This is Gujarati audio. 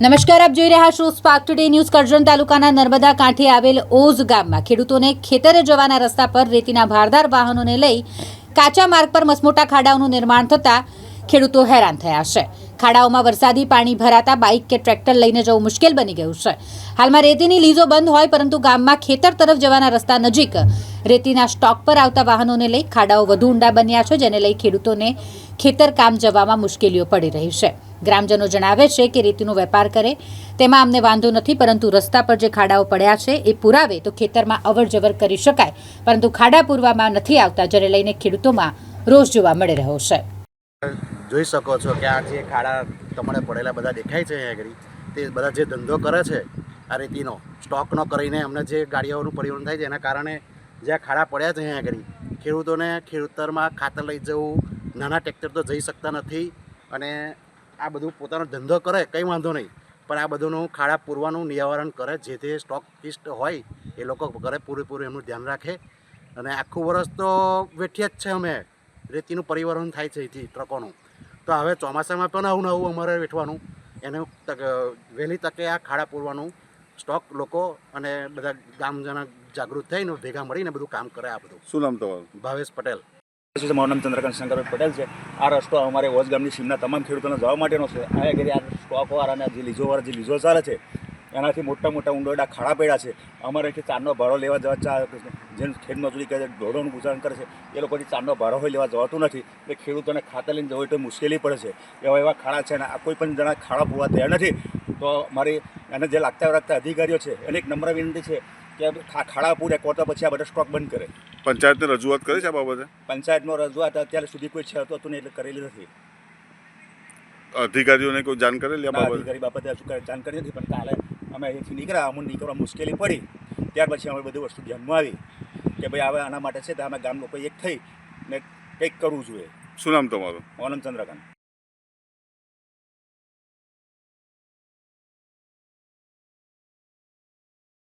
નમસ્કાર, આપ જોઈ રહ્યા છો સ્પાર્ક ટુડે ન્યૂઝ કરજણ તાલુકાના નર્મદા કાંઠે આવેલ ઓઝ ગામમાં ખેડૂતોને ખેતરે જવાના રસ્તા પર રેતીના ભારદાર વાહનોને લઈ કાચા માર્ગ પર મસમોટા ખાડાઓનું નિર્માણ થતાં ખેડૂતો હેરાન થયા છે. ખાડાઓમાં વરસાદી પાણી ભરાતા બાઇક કે ટ્રેક્ટર લઈને જવું મુશ્કેલ બની ગયું છે. હાલમાં રેતીની લીઝો બંધ હોય પરંતુ ગામમાં ખેતર તરફ જવાના રસ્તા નજીક રેતીના સ્ટોક પર આવતા વાહનોને લઈ ખાડાઓ વધુ ઊંડા બન્યા છે, જેને લઈ ખેડૂતોને ખેતર કામ જવામાં મુશ્કેલીઓ પડી રહી છે. ગ્રામજનો જણાવે છે કે રેતીનો વેપાર કરે, તેમાં અમને વાંધો નથી, પરંતુ રસ્તા પર જે ખાડાઓ પડ્યા છે, એ પુરાવે તો ખેતરમાં અવરજવર કરી શકાય, પરંતુ ખાડા પૂરવામાં નથી આવતા, જેને લઈને ખેડૂતોમાં રોષ જોવા મળી રહ્યો છે. જોઈ શકો છો કે આ જે ખાડા તમને પડેલા બધા દેખાય છે આગળ, તે બધા જે ધંધો કરે છે, આ રેતીનો, સ્ટોકનો કરીને અમને જે ગાડીઓનું પરિવહન થાય છે, એના કારણે જે આ ખાડા પડ્યા છે અહીંયા આગળ, ખેડૂતોને ખેડૂતરમાં ખાતર લઈ જવું, નાના ટ્રેક્ટર તો જઈ શકતા નથી, અને આ બધું પોતાનો ધંધો કરે કંઈ વાંધો નહીં. પણ આ બધુંનું ખાડા પૂરવાનું નિવારણ કરે જે તે સ્ટોકિસ્ટ હોય એ લોકો કરે પૂરેપૂરું એમનું ધ્યાન રાખે. અને આખું વર્ષ તો વેઠીએ જ છે અમે. રેતીનું પરિવહન થાય છે અહીંથી ટ્રકોનું. તો હવે ચોમાસામાં પણ આવું નવું અમારે વેઠવાનું. એને વહેલી તકે આ ખાડા પૂરવાનું સ્ટોક લોકો અને બધા ગામજના જાગૃત થઈને ભેગા મળીને બધું કામ કરે આ બધું. શું નામ તમારું? ભાવેશ પટેલ. છે, મારું નામ ચંદ્રકાંત શંકરભાઈ પટેલ છે. આ રસ્તો અમારે વોજ ગામની સીમના તમામ ખેડૂતોને જવા માટેનો છે. આ ઘરે આ અને જે લીઝોવાળા જે લીઝો ચાલે છે, એનાથી મોટા મોટા ઊંડોડા ખાડા પડ્યા છે. અમારે ચારનો ભાડો લેવા જવા ચા જેમ ખેડમજૂરી કરે છે ઢોરોનું ગુજરાન કરે છે એ લોકો ચાંદો ભાડો હોય લેવા જવાતું નથી. એટલે ખેડૂતોને ખાતર લઈને જવું હોય તો મુશ્કેલી પડે છે. એવા એવા ખાડા છે અને આ કોઈ પણ જણા ખાડા પૂરા તૈયાર નથી. તો મારી એને જે લાગતા લાગતા અધિકારીઓ છે એને એક નમ્ર વિનંતી છે કે ખાડા પૂરે કોતો પછી આ બધા સ્ટોક બંધ કરે. પંચાયતને રજૂઆત કરી છે આ બાબતે? પંચાયતનો રજૂઆત અત્યાર સુધી કોઈ છે હતું નહીં એટલે કરેલી નથી. અધિકારીઓને કોઈ જાણ કરેલી આ બાબતે? અધિકારી બાબતે જાણ કરી નથી પણ કાલે અમે અહીંથી નીકળ્યા અમને નીકળવા મુશ્કેલી પડી. ત્યાર પછી અમે બધી વસ્તુ ધ્યાનમાં આવી કે ભાઈ હવે આના માટે છે તો અમે ગામ લોકો એક થઈ ને કંઈક કરવું જોઈએ. શું નામ તમારું? ઓનમ ચંદ્રકાંત.